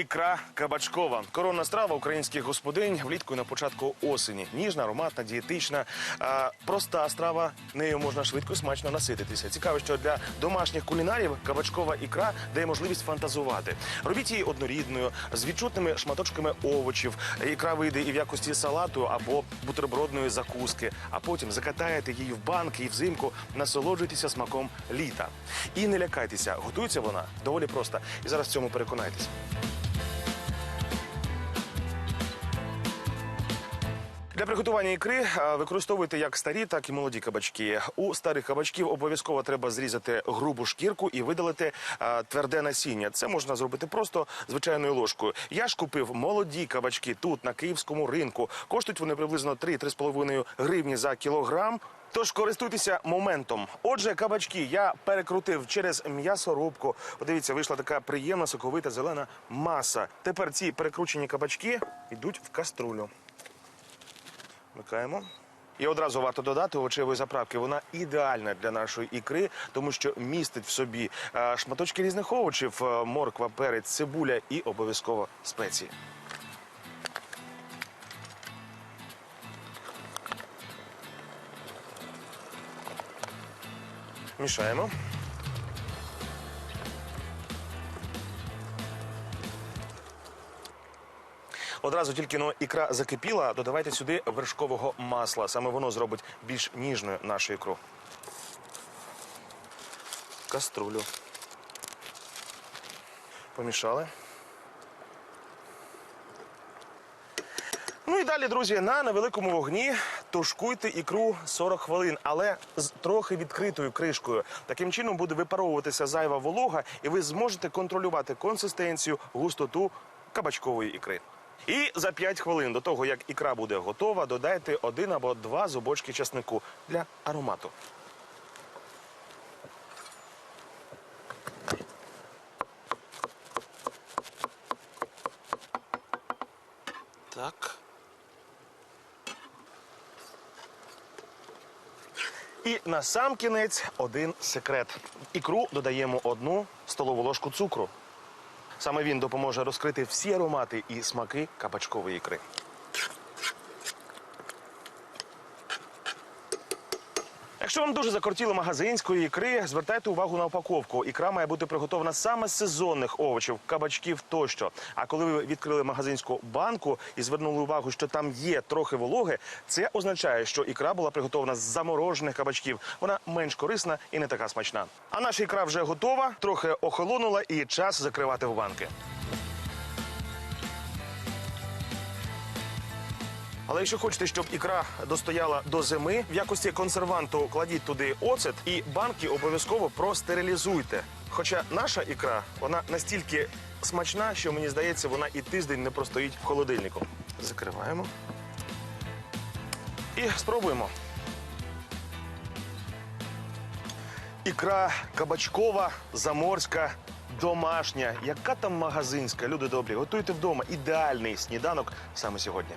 Ікра кабачкова. Коронна страва українських господинь влітку і на початку осені. Ніжна, ароматна, дієтична, а, проста страва. Нею можна швидко і смачно насититися. Цікаво, що для домашніх кулінарів кабачкова ікра дає можливість фантазувати. Робіть її однорідною, з відчутними шматочками овочів. Ікра вийде і в якості салату або бутербродної закуски. А потім закатаєте її в банки і взимку насолоджуйтеся смаком літа. І не лякайтеся, готується вона доволі просто. І зараз в цьому переконайтесь. Для приготування ікри використовуйте як старі, так і молоді кабачки. У старих кабачків обов'язково треба зрізати грубу шкірку і видалити тверде насіння. Це можна зробити просто звичайною ложкою. Я ж купив молоді кабачки тут, на київському ринку. Коштують вони приблизно 3-3,5 гривні за кілограм. Тож користуйтеся моментом. Отже, кабачки я перекрутив через м'ясорубку. Подивіться, вийшла така приємна соковита зелена маса. Тепер ці перекручені кабачки йдуть в каструлю. Вмикаємо. І одразу варто додати овочевої заправки. Вона ідеальна для нашої ікри, тому що містить в собі е, шматочки різних овочів, е, морква, перець, цибуля і обов'язково спеції. Мішаємо. Одразу тільки но ікра закипіла, додавайте сюди вершкового масла. Саме воно зробить більш ніжною нашу ікру. Каструлю. Помішали. Ну і далі, друзі, на невеликому вогні тушкуйте ікру 40 хвилин, але з трохи відкритою кришкою. Таким чином буде випаровуватися зайва волога, і ви зможете контролювати консистенцію, густоту кабачкової ікри. І за 5 хвилин до того, як ікра буде готова, додайте один або два зубочки часнику для аромату. Так. І на сам кінець один секрет. Ікру додаємо одну столову ложку цукру. Саме він допоможе розкрити всі аромати і смаки кабачкової ікри. Якщо вам дуже закортіло магазинської ікри, звертайте увагу на упаковку. Ікра має бути приготована саме з сезонних овочів, кабачків тощо. А коли ви відкрили магазинську банку і звернули увагу, що там є трохи вологи, це означає, що ікра була приготована з заморожених кабачків. Вона менш корисна і не така смачна. А наша ікра вже готова, трохи охолонула і час закривати в банки. Але якщо хочете, щоб ікра достояла до зими, в якості консерванту кладіть туди оцет і банки обов'язково простерилізуйте. Хоча наша ікра, вона настільки смачна, що мені здається, вона і тиждень не простоїть в холодильнику. Закриваємо. І спробуємо. Ікра кабачкова, заморська, домашня. Яка там магазинська? Люди добрі, готуйте вдома. Ідеальний сніданок саме сьогодні.